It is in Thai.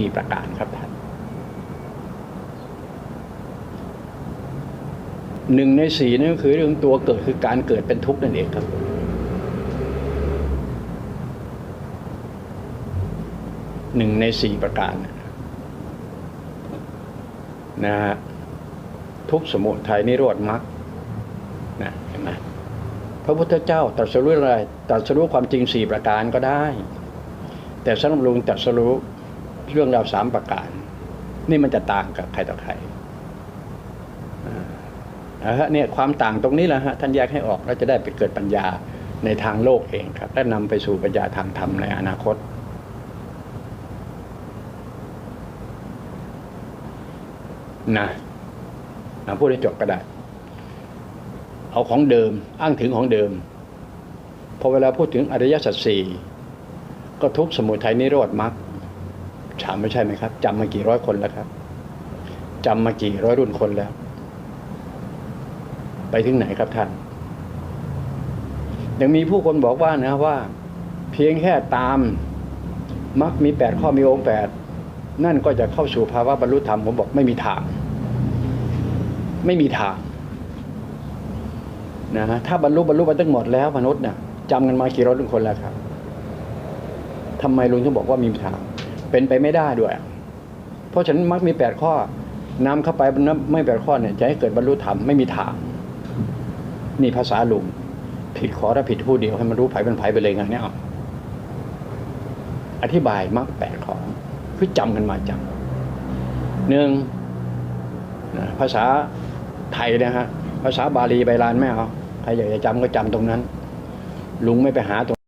มีประการครับท่านหนึ่งในสี่นั่นคือเรื่องตัวเกิดคือการเกิดเป็นทุกข์นั่นเองครับ หนึ่งในสี่ประการนะฮะทุกสมุทัยนิโรธมรรคนะเห็นไหมพระพุทธเจ้าตรัสรู้อะไรตรัสรู้ความจริงสี่ประการก็ได้ แต่สำหรับลุงตรัสรู้ เรื่องราวสามประการ นี่มันจะต่างกับใครต่อใครนะฮะเนี่ยความต่างตรงนี้แหละฮะท่านแยกให้ออกแล้วจะได้ไปเกิดปัญญาในทางโลกเองครับ และนำไปสู่ปัญญาทางธรรมในอนาคต นะนะพูดให้จบก็ได้ เอาของเดิมอ้างถึงของเดิมพอเวลาพูดถึงอริยสัจสี่ก็ทุกสมุทัยนิโรธมรรค ถามไม่ใช่ไหมครับจำมากี่ร้อยคนแล้วครับจำมากี่ร้อยรุ่นคนแล้ว ไปถึงไหนครับท่าน ยังมีผู้คนบอกว่านะว่า เพียงแค่ตามมรรคมีแปดข้อมีองค์แปดนั่นก็จะเข้าสู่ภาวะบรรลุธรรมผมบอกไม่มีทาง ไม่มีทางนะฮะถ้าบรรลุบรรลุไปตั้งหมดแล้วมนุษย์เนี่ยจำกันมากี่ร้อยทุกคนแล้วครับทำไมลุงถึงบอกว่ามีทาง เป็นไปไม่ได้ด้วย เพราะฉะนั้นมักมีแปดข้อนำเข้าไปนับไม่แปดข้อเนี่ยจะให้เกิดบรรลุธรรมไม่มีทางนี่ภาษาลุงผิดขอถ้าผิดผู้เดียวให้มันรู้ไผเป็นไผไปเลยงานเนี้ยเอาอธิบายมักแปดข้อคือจำกันมาจังหนึ่งภาษาไทยนะฮะภาษาบาลีใบลานไม่เอาใครอยากจะจำก็จำตรงนั้น ลุงไม่ไปหาตรง